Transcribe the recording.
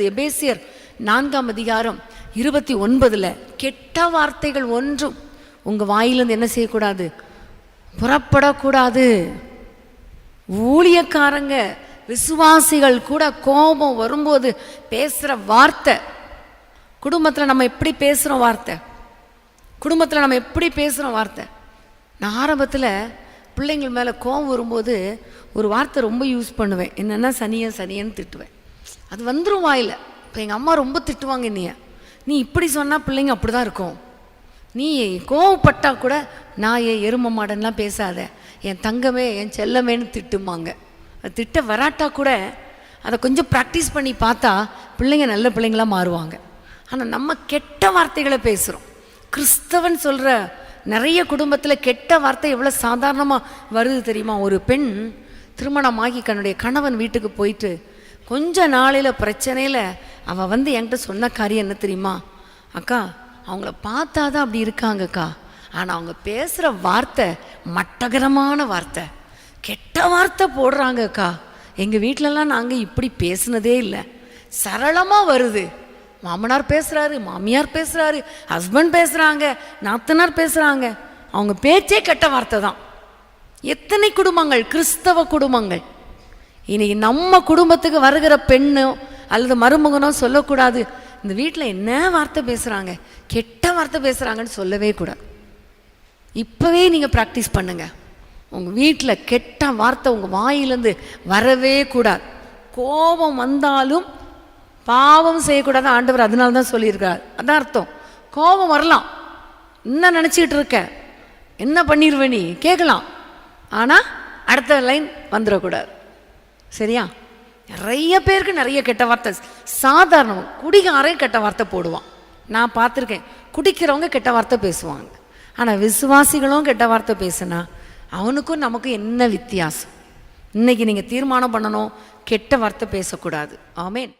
எபேசியர் நான்காம் அதிகாரம் இருபத்தி ஒன்பதுல கெட்ட வார்த்தைகள் ஒன்றும் உங்க வாயிலிருந்து என்ன செய்யக்கூடாது? புறப்படக்கூடாது. ஊழியக்காரங்க விசுவாசிகள் கூட கோபம் வரும்போது பேசுற வார்த்தை. குடும்பத்துல நம்ம எப்படி பேசுறோம் வார்த்தை? குடும்பத்துல நம்ம எப்படி பேசுறோம் வார்த்தை? நான் ஆரம்பத்துல பிள்ளைங்கள் மேல கோபம் வரும்போது ஒரு வார்த்தை ரொம்ப யூஸ் பண்ணுவேன். என்னன்னா சனியன் சனியன்னு திட்டுவேன். அது வந்துரும் வாயில் இப்போ எங்கள் அம்மா ரொம்ப திட்டுவாங்க என்னைய. நீ இப்படி சொன்னா பிள்ளைங்க அப்படிதான் இருக்கும். நீ கோவப்பட்டால் கூட நான் என் எரும மாடன்லாம் பேசாத? என் தங்கமே என் செல்லமேன்னு திட்டுமாங்க. அது திட்ட வராட்டா கூட அதை கொஞ்சம் ப்ராக்டிஸ் பண்ணி பார்த்தா பிள்ளைங்க நல்ல பிள்ளைங்களா மாறுவாங்க. ஆனால் நம்ம கெட்ட வார்த்தைகளை பேசுகிறோம் கிறிஸ்தவன் சொல்கிற நிறைய குடும்பத்தில் கெட்ட வார்த்தை எவ்வளோ சாதாரணமாக வருது தெரியுமா? ஒரு பெண் திருமணமாகி தன்னுடைய கணவன் வீட்டுக்கு போயிட்டு கொஞ்ச நாளையில் பிரச்சனையில் அவள் வந்து என்கிட்ட சொன்ன காரியம் என்ன தெரியுமா? அக்கா அவங்கள பார்த்தா தான் அப்படி இருக்காங்கக்கா. ஆனால் அவங்க பேசுகிற வார்த்தை மட்டகரமான வார்த்தை. கெட்ட வார்த்தை போடுறாங்கக்கா. எங்கள் வீட்டிலலாம் நாங்கள் இப்படி பேசுனதே இல்லை. சரளமாக வருது. மாமனார் பேசுகிறாரு மாமியார் பேசுகிறாரு ஹஸ்பண்ட் பேசுகிறாங்க நாத்தனார் பேசுகிறாங்க அவங்க பேச்சே கெட்ட வார்த்தை தான். எத்தனை குடும்பங்கள்? கிறிஸ்தவ குடும்பங்கள். இன்னைக்கு நம்ம குடும்பத்துக்கு வருகிற பெண்ணோ அல்லது மருமகனோ சொல்லக்கூடாது. இந்த வீட்டில் என்ன வார்த்தை பேசுகிறாங்க கெட்ட வார்த்தை பேசுகிறாங்கன்னு சொல்லவே கூடாது. இப்போவே நீங்கள் ப்ராக்டிஸ் பண்ணுங்க. உங்கள் வீட்டில் கெட்ட வார்த்தை உங்கள் வாயிலேருந்து வரவே கூடாது. கோபம் வந்தாலும் பாவம் செய்யக்கூடாது. ஆண்டவர் அதனால தான் சொல்லியிருக்கார் அதான் அர்த்தம். கோபம் வரலாம். என்ன நினச்சிக்கிட்டு இருக்க? என்ன பண்ணிடுவே நீ? கேட்கலாம் ஆனால் அடுத்த லைன் வந்துடக்கூடாது சரியா? நிறைய பேருக்கு நிறைய கெட்ட வார்த்தை. சாதாரணம் குடிகாரே கெட்ட வார்த்தை போடுவான். நான் பார்த்துருக்கேன். குடிக்கிறவங்க கெட்ட வார்த்தை பேசுவாங்க. ஆனால் விசுவாசிகளும் கெட்ட வார்த்தை பேசுனா அவனுக்கும் நமக்கும் என்ன வித்தியாசம்? இன்னைக்கு நீங்கள் தீர்மானம் பண்ணணும் கெட்ட வார்த்தை பேசக்கூடாது. ஆமேன்.